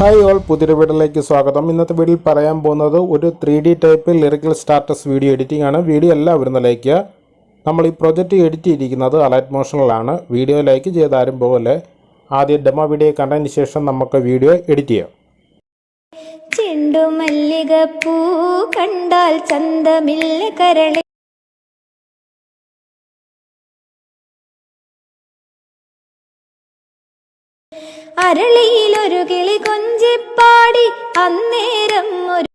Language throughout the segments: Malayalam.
ഹായ് ഓൾ പുതിയൊരു വീഡിയോയിലേക്ക് സ്വാഗതം. ഇന്നത്തെ വീഡിയോയിൽ പറയാൻ പോകുന്നത് ഒരു three D type lyrical status video editing ആണ്. വീഡിയോ എല്ലാവരും ലൈക്ക് നമ്മൾ ഈ പ്രൊജക്റ്റ് എഡിറ്റ് ചെയ്തിരിക്കുന്നത് അലൈറ്റ് മോഷനിലാണ് വീഡിയോ ലൈക്ക് ചെയ്ത് ആരും പോലെ ആദ്യം ഡെമോ വീഡിയോ കണ്ടതിന് ശേഷം നമുക്ക് വീഡിയോ എഡിറ്റ് ചെയ്യാം. ചെണ്ടുമല്ലികപ്പൂ കണ്ടാൽ ചന്തമില്ല കരളി അരളിയിലൊരു കിളി കൊഞ്ചിപ്പാടി അന്നേരം ഒരു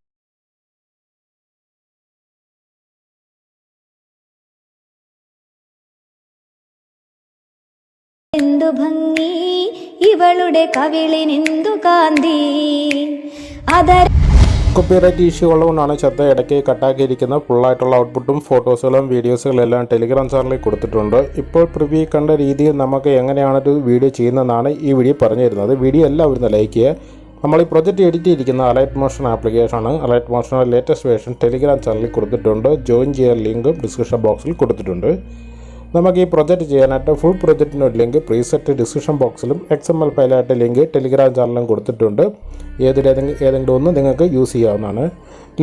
എന്തു ഭംഗി? ഇവളുടെ കവിളിനെന്തു കാന്തി? അതര കോപ്പിറൈറ്റ് ഇഷ്യൂ ഉള്ളതുകൊണ്ടാണ് ശ്രദ്ധ ഇടയ്ക്ക് കട്ടാക്കിയിരിക്കുന്നത്. ഫുള്ളായിട്ടുള്ള ഔട്ട്പുട്ടും ഫോട്ടോസുകളും വീഡിയോസുകളും എല്ലാം ടെലിഗ്രാം ചാനലിൽ കൊടുത്തിട്ടുണ്ട്. ഇപ്പോൾ പ്രിവ്യൂ കണ്ട രീതിയിൽ നമുക്ക് എങ്ങനെയാണ് ഒരു വീഡിയോ ചെയ്യുന്നതെന്നാണ് ഈ വീഡിയോ പറഞ്ഞു തരുന്നത് വീഡിയോ എല്ലാവരും ലൈക്ക് ചെയ്യുക നമ്മൾ ഈ പ്രൊജക്റ്റ് എഡിറ്റ് ചെയ്തിരിക്കുന്ന അലൈറ്റ് മോഷൻ ആപ്ലിക്കേഷനാണ് അലൈറ്റ് മോഷന്റെ ലേറ്റസ്റ്റ് വേർഷൻ ടെലിഗ്രാം ചാനലിൽ കൊടുത്തിട്ടുണ്ട്. ജോയിൻ ചെയ്യാൻ ലിങ്കും ഡിസ്ക്രിപ്ഷൻ ബോക്സിൽ കൊടുത്തിട്ടുണ്ട്. നമുക്ക് ഈ പ്രൊജക്റ്റ് ചെയ്യാനായിട്ട് ഫുൾ പ്രൊജക്റ്റിനൊരു ലിങ്ക് പ്രീസെറ്റ് ഡിസ്ക്രിപ്ഷൻ ബോക്സിലും എക്സ് എം എൽ ഫയലായിട്ട് ലിങ്ക് ടെലിഗ്രാം ചാനലിലും കൊടുത്തിട്ടുണ്ട്. ഏതിലേതെങ്കിലും ഏതെങ്കിലും ഒന്ന് നിങ്ങൾക്ക് യൂസ് ചെയ്യാവുന്നതാണ്.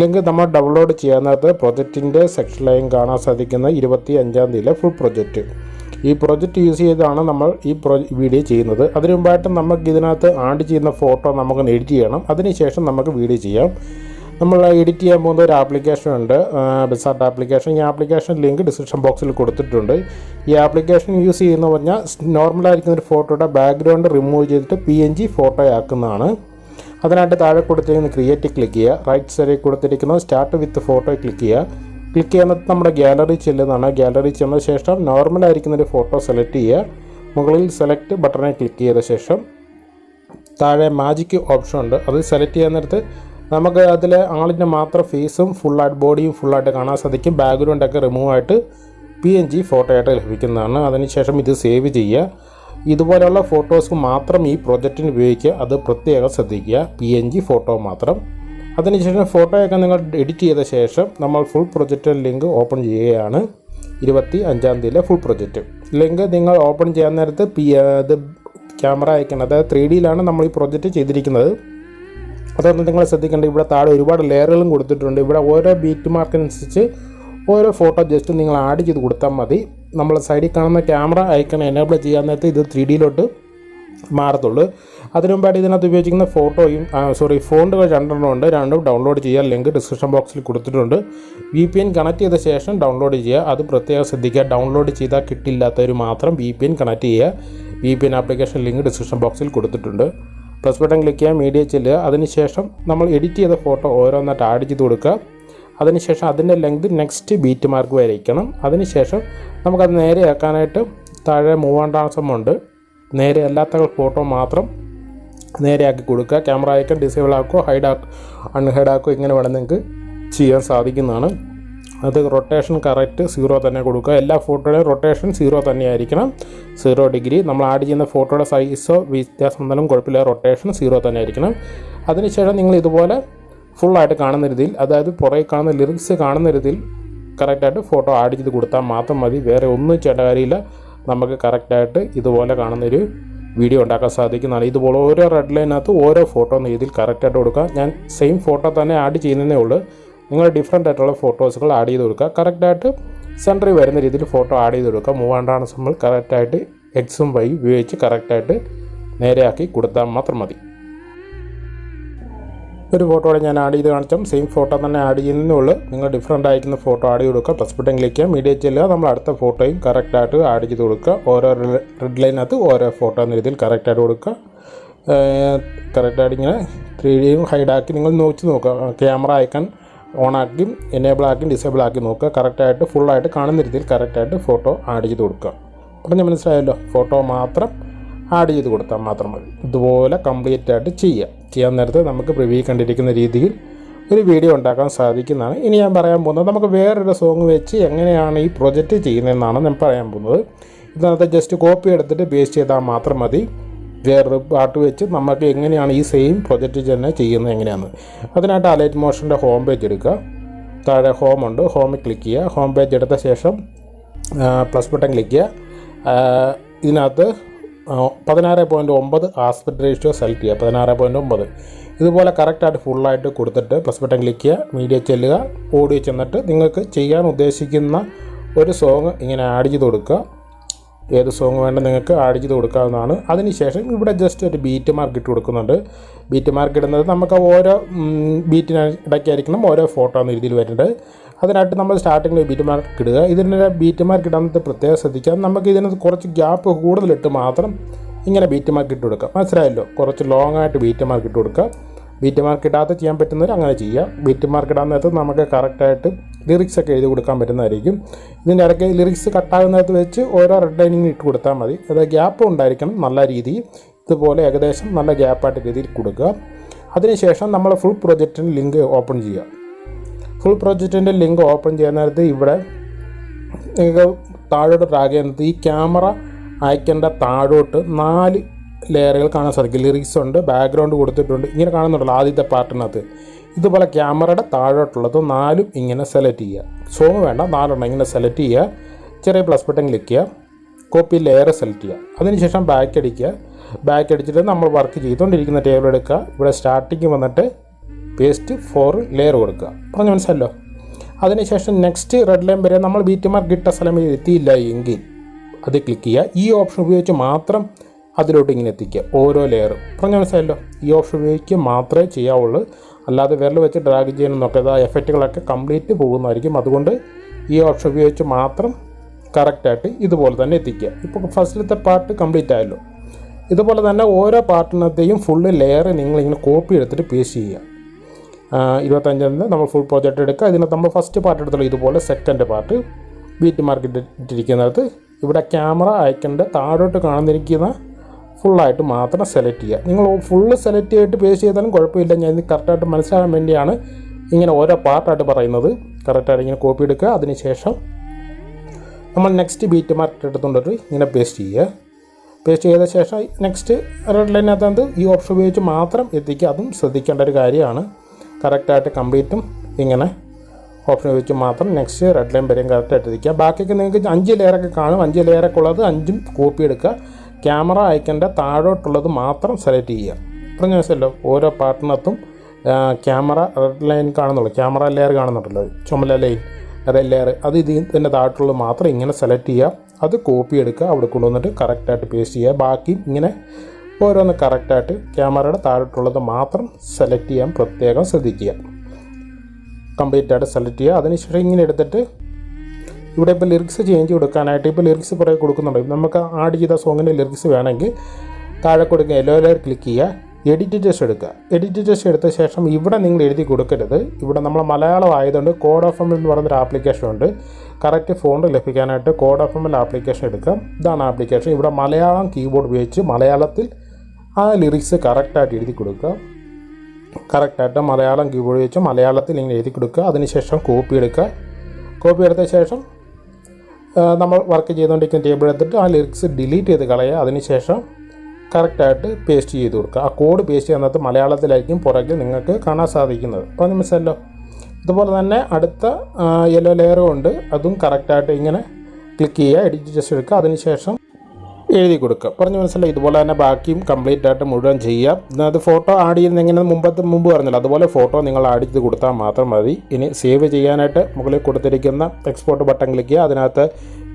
ലിങ്ക് നമ്മൾ ഡൗൺലോഡ് ചെയ്യാനകത്ത് പ്രൊജക്റ്റിന്റെ സെക്ഷനിലായും കാണാൻ സാധിക്കുന്ന ഇരുപത്തി അഞ്ചാം തീയതിയിലെ ഫുൾ പ്രൊജക്റ്റ് ഈ പ്രൊജക്റ്റ് യൂസ് ചെയ്താണ് നമ്മൾ ഈ വീഡിയോ ചെയ്യുന്നത്. അതിനു മുമ്പായിട്ട് നമുക്ക് ഇതിനകത്ത് ആഡ് ചെയ്യുന്ന ഫോട്ടോ നമുക്ക് എഡിറ്റ് ചെയ്യണം. അതിനുശേഷം നമുക്ക് വീഡിയോ ചെയ്യാം. നമ്മൾ എഡിറ്റ് ചെയ്യാൻ പോകുന്ന ഒരു ആപ്ലിക്കേഷൻ ഉണ്ട്. ബിസാർട്ട് ആപ്ലിക്കേഷൻ ഈ ആപ്ലിക്കേഷൻ ലിങ്ക് ഡിസ്ക്രിപ്ഷൻ ബോക്സിൽ കൊടുത്തിട്ടുണ്ട്. ഈ ആപ്ലിക്കേഷൻ യൂസ് ചെയ്യുന്ന പറഞ്ഞാൽ നോർമലായിരിക്കുന്ന ഒരു ഫോട്ടോയുടെ ബാക്ക്ഗ്രൗണ്ട് റിമൂവ് ചെയ്തിട്ട് പി എൻ ജി ഫോട്ടോ ആക്കുന്നതാണ്. അതിനായിട്ട് താഴെ കൊടുത്തിരിക്കുന്ന ക്രിയേറ്റ് ക്ലിക്ക് ചെയ്യുക. റൈറ്റ് സൈഡിൽ കൊടുത്തിരിക്കുന്ന സ്റ്റാർട്ട് വിത്ത് ഫോട്ടോ ക്ലിക്ക് ചെയ്യുക. ക്ലിക്ക് ചെയ്യുന്നത് നമ്മുടെ ഗാലറി ചെല്ലുന്നതാണ്. ഗാലറി ചെന്ന ശേഷം നോർമലായിരിക്കുന്ന ഒരു ഫോട്ടോ സെലക്ട് ചെയ്യുക. മുകളിൽ സെലക്ട് ബട്ടണിൽ ക്ലിക്ക് ചെയ്ത ശേഷം താഴെ മാജിക് ഓപ്ഷൻ ഉണ്ട്. അത് സെലക്ട് ചെയ്യാൻ നേരത്ത് നമുക്ക് അതിൽ ആളിന്റെ മാത്രം ഫേസും ഫുള്ളായിട്ട് ബോഡിയും ഫുള്ളായിട്ട് കാണാൻ സാധിക്കും. ബാക്ക്ഗ്രൗണ്ടൊക്കെ റിമൂവ് ആയിട്ട് പി എൻ ജി ഫോട്ടോ ആയിട്ട് ലഭിക്കുന്നതാണ്. അതിനുശേഷം ഇത് സേവ് ചെയ്യുക. ഇതുപോലെയുള്ള ഫോട്ടോസ് മാത്രം ഈ പ്രൊജക്റ്റിന് ഉപയോഗിക്കുക. അത് പ്രത്യേകം ശ്രദ്ധിക്കുക. പി എൻ ജി ഫോട്ടോ മാത്രം. അതിനുശേഷം ഫോട്ടോയൊക്കെ നിങ്ങൾ എഡിറ്റ് ചെയ്ത ശേഷം നമ്മൾ ഫുൾ പ്രൊജക്റ്റ് ലിങ്ക് ഓപ്പൺ ചെയ്യുകയാണ്. ഇരുപത്തി അഞ്ചാം തീയതിയിലെ ഫുൾ പ്രൊജക്റ്റ് ലിങ്ക് നിങ്ങൾ ഓപ്പൺ ചെയ്യാൻ നേരത്ത് പി ഇത് ക്യാമറ അയക്കണം അതായത് ത്രീ ഡിയിലാണ് നമ്മൾ ഈ പ്രൊജക്റ്റ് ചെയ്തിരിക്കുന്നത്. അതൊന്ന് നിങ്ങൾ ശ്രദ്ധിക്കേണ്ട ഇവിടെ താഴെ ഒരുപാട് ലെയറുകളും കൊടുത്തിട്ടുണ്ട്. ഇവിടെ ഓരോ ബീറ്റ് മാർക്കിനനുസരിച്ച് ഓരോ ഫോട്ടോ ജസ്റ്റ് നിങ്ങൾ ആഡ് ചെയ്ത് കൊടുത്താൽ മതി. നമ്മൾ സൈഡിൽ കാണുന്ന ക്യാമറ ഐക്കൺ എനേബിൾ ചെയ്യാൻ നേരത്ത് ഇത് ത്രീ ഡിയിലോട്ട് മാറത്തുള്ളൂ. അതിനു ഇതിനകത്ത് ഉപയോഗിക്കുന്ന ഫോട്ടോയും സോറി ഫോണ്ടുകൾ രണ്ടെണ്ണം ഉണ്ട്. രണ്ടും ഡൗൺലോഡ് ചെയ്യുക. ലിങ്ക് ഡിസ്ക്രിപ്ഷൻ ബോക്സിൽ കൊടുത്തിട്ടുണ്ട്. വി പി എൻ കണക്ട് ചെയ്ത ശേഷം ഡൗൺലോഡ് ചെയ്യുക. അത് പ്രത്യേകം ശ്രദ്ധിക്കുക. ഡൗൺലോഡ് ചെയ്താൽ കിട്ടില്ലാത്തവർ മാത്രം വി പി എൻ കണക്ട് ചെയ്യുക. V P N application link description ബോക്സിൽ കൊടുത്തിട്ടുണ്ട്. പ്ലസ് ബട്ടൺ ക്ലിക്ക് ചെയ്യുക മീഡിയ ചെല്ലുക. അതിനുശേഷം നമ്മൾ എഡിറ്റ് ചെയ്ത ഫോട്ടോ ഓരോന്നായിട്ട് ആഡ് ചെയ്ത് കൊടുക്കുക. അതിനുശേഷം അതിന്റെ ലെങ്ത് നെക്സ്റ്റ് ബീറ്റ് മാർക്ക് വരെ വരയ്ക്കണം അതിനുശേഷം നമുക്കത് നേരെയാക്കാനായിട്ട് താഴെ മൂവ് ആൻഡ് ട്രാൻസ്ഫോം ഉണ്ട്. നേരെ അല്ലാത്ത ഫോട്ടോ മാത്രം നേരെയാക്കി കൊടുക്കുക. ക്യാമറ ഐക്കൺ ഡിസേബിൾ ആക്കുക ഹൈഡ് ആക്കുക അൺഹൈഡ് ആക്കുക ഇങ്ങനെ വേണം നിങ്ങൾക്ക് ചെയ്യാൻ സാധിക്കുന്നതാണ്. അത് റൊട്ടേഷൻ കറക്റ്റ് സീറോ തന്നെ കൊടുക്കുക. എല്ലാ ഫോട്ടോയുടെയും റൊട്ടേഷൻ സീറോ തന്നെ ആയിരിക്കണം സീറോ ഡിഗ്രി നമ്മൾ ആഡ് ചെയ്യുന്ന ഫോട്ടോയുടെ സൈസോ വ്യത്യാസം എന്തായാലും കുഴപ്പമില്ല. റൊട്ടേഷൻ സീറോ തന്നെ ആയിരിക്കണം അതിനുശേഷം നിങ്ങൾ ഇതുപോലെ ഫുള്ളായിട്ട് കാണുന്ന രീതിയിൽ അതായത് പുറകെ കാണുന്ന ലിറിക്സ് കാണുന്ന രീതിയിൽ കറക്റ്റായിട്ട് ഫോട്ടോ ആഡ് ചെയ്ത് കൊടുത്താൽ മാത്രം മതി. വേറെ ഒന്നും ചെയ്യേണ്ട കാര്യമില്ല. നമുക്ക് കറക്റ്റായിട്ട് ഇതുപോലെ കാണുന്നൊരു വീഡിയോ ഉണ്ടാക്കാൻ സാധിക്കുന്നതാണ്. ഇതുപോലെ ഓരോ റെഡ് ലൈനകത്ത് ഓരോ ഫോട്ടോ എന്ന രീതിയിൽ കറക്റ്റായിട്ട് കൊടുക്കുക ഞാൻ സെയിം ഫോട്ടോ തന്നെ ആഡ് ചെയ്യുന്നതേ ഉള്ളൂ. നിങ്ങൾ ഡിഫറെന്റ് ആയിട്ടുള്ള ഫോട്ടോസുകൾ ആഡ് ചെയ്ത് കൊടുക്കുക. കറക്റ്റായിട്ട് സെന്ററിൽ വരുന്ന രീതിയിൽ ഫോട്ടോ ആഡ് ചെയ്ത് കൊടുക്കുക. മൂവാണ്ടാണ് നമ്മൾ കറക്റ്റായിട്ട് എക്സും വൈ ഉപയോഗിച്ച് കറക്റ്റായിട്ട് നേരെയാക്കി കൊടുത്താൽ മാത്രം മതി. ഒരു ഫോട്ടോയുടെ ഞാൻ ആഡ് ചെയ്ത് കാണിച്ചാൽ സെയിം ഫോട്ടോ തന്നെ ആഡ് ചെയ്യുന്നതേ ഉള്ളൂ നിങ്ങൾ ഡിഫറെന്റ് ആയിരിക്കുന്ന ഫോട്ടോ ആഡ് ചെയ്ത് കൊടുക്കുക. പ്ലസ് ബട്ടൺ ക്ലിക്ക് ചെയ്യുക മീഡിയ ചെല്ലുക നമ്മൾ അടുത്ത ഫോട്ടോയും കറക്റ്റായിട്ട് ആഡ് ചെയ്ത് കൊടുക്കുക. ഓരോ റെഡ് ലൈനകത്ത് ഓരോ ഫോട്ടോ എന്ന രീതിയിൽ കറക്റ്റായിട്ട് കൊടുക്കുക. കറക്റ്റായിട്ട് ഇങ്ങനെ ത്രീ ഡിയും ഹൈഡാക്കി നിങ്ങൾ നോക്കി നോക്കുക. ക്യാമറ ഐക്കൺ ഓണാക്കി എനേബിൾ ആക്കി ഡിസേബിൾ ആക്കി നോക്കുക. കറക്റ്റായിട്ട് ഫുള്ളായിട്ട് കാണുന്ന രീതിയിൽ കറക്റ്റായിട്ട് ഫോട്ടോ ആഡ് ചെയ്ത് കൊടുക്കുക. പറഞ്ഞ് മനസ്സിലായല്ലോ? ഫോട്ടോ മാത്രം ആഡ് ചെയ്ത് കൊടുത്താൽ മാത്രം മതി. ഇതുപോലെ കംപ്ലീറ്റ് ആയിട്ട് ചെയ്യുക ചെയ്യാൻ നേരത്തെ നമുക്ക് പ്രിവ്യൂ കണ്ടിരിക്കുന്ന രീതിയിൽ ഒരു വീഡിയോ ഉണ്ടാക്കാൻ സാധിക്കുന്നതാണ്. ഇനി ഞാൻ പറയാൻ പോകുന്നത് നമുക്ക് വേറൊരു സോങ് വെച്ച് എങ്ങനെയാണ് ഈ പ്രൊജക്റ്റ് ചെയ്യുന്നതെന്നാണ് ഞാൻ പറയാൻ പോകുന്നത്. ഇതിനകത്ത് ജസ്റ്റ് കോപ്പി എടുത്തിട്ട് പേസ്റ്റ് ചെയ്താൽ മാത്രം മതി. വേറൊരു പാട്ട് വെച്ച് നമുക്ക് എങ്ങനെയാണ് ഈ സെയിം പ്രൊജക്റ്റ് തന്നെ ചെയ്യുന്നത് എങ്ങനെയാണ് അതിനായിട്ട് അലൈറ്റ് മോഷന്റെ ഹോം പേജ് എടുക്കുക. താഴെ ഹോം ഉണ്ട്. ഹോമിൽ ക്ലിക്ക് ചെയ്യുക. ഹോം പേജ് എടുത്ത ശേഷം പ്ലസ് ബട്ടൺ ക്ലിക്ക് ചെയ്യുക. ഇതിനകത്ത് പതിനാറ് പോയിന്റ് ഒമ്പത് ആസ്പെക്ട് റേഷ്യോ സെലക്ട് ചെയ്യുക. പതിനാറ് പോയിന്റ് ഒമ്പത്. ഇതുപോലെ കറക്റ്റായിട്ട് ഫുള്ളായിട്ട് കൊടുത്തിട്ട് പ്ലസ് ബട്ടൺ ക്ലിക്ക് ചെയ്യുക. മീഡിയ ചെല്ലുക. ഓഡിയോ ചെന്നിട്ട് നിങ്ങൾക്ക് ചെയ്യാൻ ഉദ്ദേശിക്കുന്ന ഒരു സോങ് ഇങ്ങനെ ആഡ് ചെയ്ത് കൊടുക്കുക. ഏത് സോങ് വേണ്ട നിങ്ങൾക്ക് ആഡ് ചെയ്ത് കൊടുക്കാവുന്നതാണ്. അതിനുശേഷം ഇവിടെ ജസ്റ്റ് ഒരു ബീറ്റ് മാർക്ക് ഇട്ട് കൊടുക്കുന്നുണ്ട്. ബീറ്റ് മാർക്ക് ഇടുന്നത് നമുക്ക് ഓരോ ബീറ്റിന് ഇടയ്ക്കായിരിക്കണം ഓരോ ഫോട്ടോ എന്ന രീതിയിൽ വരുന്നത്. അതിനായിട്ട് നമ്മൾ സ്റ്റാർട്ടിങ്ങിൽ ബീറ്റ് മാർക്ക് ഇടുക. ഇതിന്റെ ബീറ്റ് മാർക്ക് ഇടാനത്തെ പ്രത്യേകം ശ്രദ്ധിക്കാം നമുക്ക് ഇതിനകത്ത് കുറച്ച് ഗ്യാപ്പ് കൂടുതലിട്ട് മാത്രം ഇങ്ങനെ ബീറ്റ് മാർക്ക് ഇട്ട് കൊടുക്കുക മനസ്സിലായല്ലോ? കുറച്ച് ലോങ് ആയിട്ട് ബീറ്റ് മാർക്ക് ഇട്ട് കൊടുക്കുക ബീറ്റ് മാർക്ക് ഇടാതെ ചെയ്യാൻ പറ്റുന്നവർ അങ്ങനെ ചെയ്യുക ബീറ്റ് മാർക്ക് ഇടാൻ നേരത്ത് നമുക്ക് കറക്റ്റായിട്ട് ലിറിക്സ് ഒക്കെ എഴുതി കൊടുക്കാൻ പറ്റുന്നതായിരിക്കും. ഇതിന്റെ ഇടയ്ക്ക് ലിറിക്സ് കട്ടാകുന്നിടത്ത് വെച്ച് ഓരോ റെഡ് ലൈനിങ് ഇട്ട് കൊടുത്താൽ മതി. അത് ഗ്യാപ്പ് ഉണ്ടായിരിക്കണം നല്ല രീതിയിൽ. ഇതുപോലെ ഏകദേശം നല്ല ഗ്യാപ്പായിട്ട് രീതിയിൽ കൊടുക്കുക. അതിനുശേഷം നമ്മൾ ഫുൾ പ്രൊജക്റ്റിന് ലിങ്ക് ഓപ്പൺ ചെയ്യുക. ഫുൾ പ്രൊജക്റ്റിന്റെ ലിങ്ക് ഓപ്പൺ ചെയ്യുന്ന നേരത്ത് ഇവിടെ നിങ്ങൾക്ക് താഴോട്ട് ട്രാക്ക് ചെയ്യുന്നത് ഈ ക്യാമറ അയക്കേണ്ട താഴോട്ട് നാല് ലെയറുകൾ കാണാൻ സാധിക്കും. ലിറിക്സ് ഉണ്ട് ബാക്ക്ഗ്രൗണ്ട് കൊടുത്തിട്ടുണ്ട്. ഇങ്ങനെ കാണുന്നുണ്ടല്ലോ ആദ്യത്തെ പാർട്ടിനകത്ത് ഇതുപോലെ ക്യാമറയുടെ താഴോട്ടുള്ളത് നാലും ഇങ്ങനെ സെലക്ട് ചെയ്യുക. സോങ് വേണ്ട നാലെണ്ണം ഇങ്ങനെ സെലക്ട് ചെയ്യുക. ചെറിയ പ്ലസ് ബട്ടൺ ക്ലിക്ക് ചെയ്യുക. കോപ്പി ലെയർ സെലക്ട് ചെയ്യുക. അതിനുശേഷം ബാക്ക് അടിക്കുക. ബാക്ക് അടിച്ചിട്ട് നമ്മൾ വർക്ക് ചെയ്തുകൊണ്ടിരിക്കുന്ന ടേബിൾ എടുക്കുക. ഇവിടെ സ്റ്റാർട്ടിങ് വന്നിട്ട് പേസ്റ്റ് ഫോർ ലെയർ കൊടുക്കുക. പറഞ്ഞ മനസ്സിലല്ലോ അതിനുശേഷം നെക്സ്റ്റ് റെഡ് ലൈൻ വരെ നമ്മൾ ബീറ്റ് മാർക്ക് ഇട്ട സ്ഥലം എത്തിയില്ല എങ്കിൽ അത് ക്ലിക്ക് ചെയ്യുക. ഈ ഓപ്ഷൻ ഉപയോഗിച്ച് മാത്രം അതിലോട്ട് ഇങ്ങനെ എത്തിക്കുക. ഓരോ ലെയറും പറഞ്ഞ മനസ്സിലായല്ലോ ഈ ഓപ്ഷൻ ഉപയോഗിക്കുക മാത്രമേ ചെയ്യാവുള്ളൂ. അല്ലാതെ വിരൽ വെച്ച് ഡ്രാഗ് ചെയ്യണമെന്നൊക്കെ ആ എഫക്റ്റുകളൊക്കെ കംപ്ലീറ്റ് പോകുന്നതായിരിക്കും. അതുകൊണ്ട് ഈ ഓപ്ഷൻ ഉപയോഗിച്ച് മാത്രം കറക്റ്റായിട്ട് ഇതുപോലെ തന്നെ എത്തിക്കുക. ഇപ്പോൾ ഫസ്റ്റിലത്തെ പാർട്ട് കംപ്ലീറ്റ് ആയല്ലോ. ഇതുപോലെ തന്നെ ഓരോ പാർട്ടിനകത്തെയും ഫുള്ള് ലെയർ നിങ്ങളിങ്ങനെ കോപ്പി എടുത്തിട്ട് പേസ്റ്റ് ചെയ്യുക. ഇരുപത്തഞ്ചിന് നമ്മൾ ഫുൾ പ്രോജക്റ്റ് എടുക്കുക. ഇതിനകത്ത് നമ്മൾ ഫസ്റ്റ് പാർട്ട് എടുത്തുള്ളൂ ഇതുപോലെ സെക്കൻഡ് പാർട്ട് ബീറ്റ് മാർക്കറ്റ് ഇട്ടിരിക്കുന്നത്. ഇവിടെ ക്യാമറ അയക്കേണ്ട താഴോട്ട് കാണുന്നിരിക്കുന്ന ഫുള്ളായിട്ട് മാത്രം സെലക്ട് ചെയ്യുക. നിങ്ങൾ ഫുള്ള് സെലക്ട് ചെയ്തിട്ട് പേസ്റ്റ് ചെയ്താലും കുഴപ്പമില്ല. ഞാൻ ഇത് കറക്റ്റായിട്ട് മനസ്സിലാക്കാൻ വേണ്ടിയാണ് ഇങ്ങനെ ഓരോ പാർട്ടായിട്ട് പറയുന്നത്. കറക്റ്റായിട്ട് ഇങ്ങനെ കോപ്പി എടുക്കുക. അതിനുശേഷം നമ്മൾ നെക്സ്റ്റ് ബീറ്റ് മാർക്കറ്റ് എടുത്തുകൊണ്ടിട്ട് ഇങ്ങനെ പേസ്റ്റ് ചെയ്യുക. പേസ്റ്റ് ചെയ്ത ശേഷം നെക്സ്റ്റ് റെഡ് ലൈനകത്ത് ഈ ഓപ്ഷൻ ഉപയോഗിച്ച് മാത്രം എത്തിക്കുക. അതും ശ്രദ്ധിക്കേണ്ട ഒരു കാര്യമാണ്. കറക്റ്റായിട്ട് കംപ്ലീറ്റും ഇങ്ങനെ ഓപ്ഷൻ ഉപയോഗിച്ച് മാത്രം നെക്സ്റ്റ് റെഡ് ലൈൻ വരെയും കറക്റ്റായിട്ട് എത്തിക്കുക. ബാക്കിയൊക്കെ നിങ്ങൾക്ക് അഞ്ച് ലെയറൊക്കെ കാണും. അഞ്ച് ലെയറൊക്കെ ഉള്ളത് അഞ്ചും കോപ്പി എടുക്കുക. ക്യാമറ അയക്കേണ്ട താഴോട്ടുള്ളത് മാത്രം സെലക്ട് ചെയ്യുക. പറഞ്ഞ മനസ്സിലല്ലോ ഓരോ പാർട്ടിനകത്തും ക്യാമറ റെഡ് ലൈൻ കാണുന്നുള്ളൂ. ക്യാമറ ലെയർ കാണുന്നുണ്ടല്ലോ. ചുമല ലൈൻ റെഡ് ലെയർ അത് ഇതിന്റെ താഴോട്ടുള്ളത് മാത്രം ഇങ്ങനെ സെലക്ട് ചെയ്യുക. അത് കോപ്പി എടുക്കുക. അവിടെ കൊണ്ടുവന്നിട്ട് കറക്റ്റായിട്ട് പേസ്റ്റ് ചെയ്യുക. ബാക്കി ഇങ്ങനെ ഓരോന്ന് കറക്റ്റായിട്ട് ക്യാമറയുടെ താഴോട്ടുള്ളത് മാത്രം സെലക്ട് ചെയ്യാൻ പ്രത്യേകം ശ്രദ്ധിക്കുക. കംപ്ലീറ്റ് ആയിട്ട് സെലക്ട് ചെയ്യുക. അതിനുശേഷം ഇങ്ങനെ എടുത്തിട്ട് ഇവിടെ ഇപ്പോൾ ലിറിക്സ് ചേഞ്ച് കൊടുക്കാനായിട്ട് ഇപ്പോൾ ലിറിക്സ് കുറേ കൊടുക്കുന്നുണ്ട്. നമുക്ക് ആഡ് ചെയ്ത സോങ്ങിന്റെ ലിറിക്സ് വേണമെങ്കിൽ താഴെ കൊടുക്കുക യെല്ലോ ലെയർ ക്ലിക്ക് ചെയ്യുക എഡിറ്റ് ടെസ്റ്റ് എടുക്കുക. എഡിറ്റ് ടെസ്റ്റ് എടുത്ത ശേഷം ഇവിടെ നിങ്ങൾ എഴുതി കൊടുക്കരുത്. ഇവിടെ നമ്മൾ മലയാളം ആയതുകൊണ്ട് കോഡ് ഓഫ് എം എന്ന് പറയുന്നൊരു ആപ്ലിക്കേഷൻ ഉണ്ട്. Correct font ലഭിക്കാനായിട്ട് code of M L application എടുക്കുക ഇതാണ് ആപ്ലിക്കേഷൻ ഇവിടെ മലയാളം കീബോർഡ് ഉപയോഗിച്ച് മലയാളത്തിൽ ആ ലിറിക്സ് കറക്റ്റായിട്ട് എഴുതി കൊടുക്കുക. കറക്റ്റായിട്ട് മലയാളം കീബോർഡ് വെച്ച് മലയാളത്തിൽ ഇങ്ങനെ എഴുതി കൊടുക്കുക. അതിനുശേഷം കോപ്പി എടുക്കുക. കോപ്പി എടുത്ത ശേഷം നമ്മൾ വർക്ക് ചെയ്തുകൊണ്ടിരിക്കുന്ന ടേബിൾ എടുത്തിട്ട് ആ ലിറിക്സ് ഡിലീറ്റ് ചെയ്ത് കളയുക. അതിനുശേഷം കറക്റ്റായിട്ട് പേസ്റ്റ് ചെയ്ത് കൊടുക്കുക. ആ കോഡ് പേസ്റ്റ് ചെയ്യുന്നത് മലയാളത്തിലായിരിക്കും പുറകിൽ നിങ്ങൾക്ക് കാണാൻ സാധിക്കുന്നത്. അപ്പോൾ അത് ഇതുപോലെ തന്നെ അടുത്ത യെല്ലോ ലെയറും ഉണ്ട് അതും കറക്റ്റായിട്ട് ഇങ്ങനെ ക്ലിക്ക് ചെയ്യുക എഡിറ്റ് ജസ്റ്റ് എടുക്കുക. അതിനുശേഷം എഴുതി കൊടുക്കുക. പറഞ്ഞു മനസ്സിലായി? ഇതുപോലെ തന്നെ ബാക്കിയും കംപ്ലീറ്റ് ആയിട്ട് മുഴുവൻ ചെയ്യാം. അത് ഫോട്ടോ ആഡ് ചെയ്യുന്ന എങ്ങനെ മുമ്പത്തെ മുമ്പ് പറഞ്ഞല്ലോ. അതുപോലെ ഫോട്ടോ നിങ്ങൾ ആഡ് ചെയ്ത് കൊടുത്താൽ മാത്രം മതി. ഇനി സേവ് ചെയ്യാനായിട്ട് മുകളിൽ കൊടുത്തിരിക്കുന്ന എക്സ്പോർട്ട് ബട്ടൺ ക്ലിക്ക് ചെയ്യുക. അതിനകത്ത്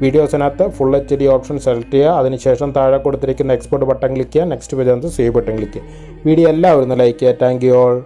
വീഡിയോസിനകത്ത് full H D option select ചെയ്യുക. അതിനുശേഷം താഴെ കൊടുത്തിരിക്കുന്ന എക്സ്പോർട്ട് ബട്ടൺ ക്ലിക്ക് ചെയ്യുക. Next page save button click ചെയ്യുക. വീഡിയോ എല്ലാവരും ലൈക്ക് ചെയ്യുക. Thank you all